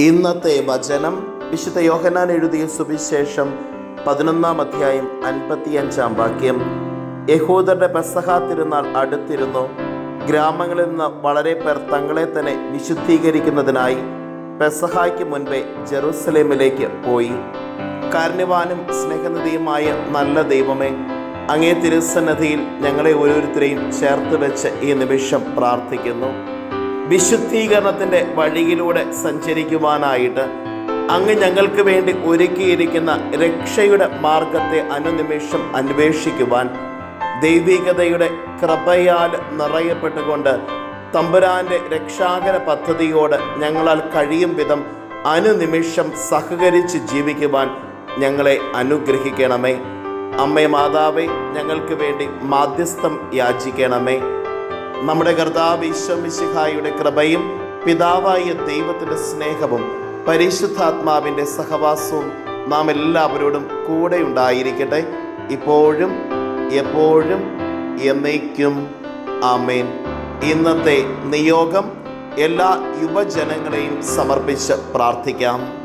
ഇന്നത്തെ വചനം വിശുദ്ധ യോഹനാൻ എഴുതിയ സുവിശേഷം പതിനൊന്നാം അധ്യായം അൻപത്തിയഞ്ചാം വാക്യം. യഹൂദരുടെ പെസഹ തിരുനാൾ അടുത്തിരുന്നു. ഗ്രാമങ്ങളിൽ നിന്ന് വളരെ പേർ തങ്ങളെ തന്നെ വിശുദ്ധീകരിക്കുന്നതിനായി പെസഹായ്ക്ക് മുൻപേ ജെറൂസലേമിലേക്ക് പോയി. കാരുണ്യവാനും സ്നേഹനിധിയുമായ നല്ല ദൈവമേ അങ്ങേ തിരുസന്നിധിയിൽ ഞങ്ങളെ ഓരോരുത്തരെയും ചേർത്ത് വെച്ച് ഈ നിമിഷം പ്രാർത്ഥിക്കുന്നു. വിശുദ്ധീകരണത്തിന്റെ വഴിയിലൂടെ സഞ്ചരിക്കുവാനായിട്ട് അങ്ങ് ഞങ്ങൾക്ക് വേണ്ടി ഒരുക്കിയിരിക്കുന്ന രക്ഷയുടെ മാർഗത്തെ അനുനിമിഷം അന്വേഷിക്കുവാൻ ദൈവികതയുടെ കൃപയാൽ നിറയപ്പെട്ടുകൊണ്ട് തമ്പുരാന്റെ രക്ഷാകര പദ്ധതിയോട് ഞങ്ങളാൽ കഴിയും വിധം അനുനിമിഷം സഹകരിച്ച് ജീവിക്കുവാൻ ഞങ്ങളെ അനുഗ്രഹിക്കണമേ. അമ്മേ മാതാവേ ഞങ്ങൾക്ക് വേണ്ടി മാധ്യസ്ഥം യാചിക്കണമേ. നമ്മുടെ കർത്താവ് ഈശ്വമിശിഹായുടെ കൃപയും പിതാവായ ദൈവത്തിന്റെ സ്നേഹവും പരിശുദ്ധാത്മാവിന്റെ സഹവാസവും നാം എല്ലാവരോടും കൂടെ ഉണ്ടായിരിക്കട്ടെ. ഇപ്പോഴും എപ്പോഴും എന്നേക്കും. ആമേൻ. ഇന്നത്തെ നിയോഗം എല്ലാ യുവജനങ്ങളെയും സമർപ്പിച്ച് പ്രാർത്ഥിക്കാം.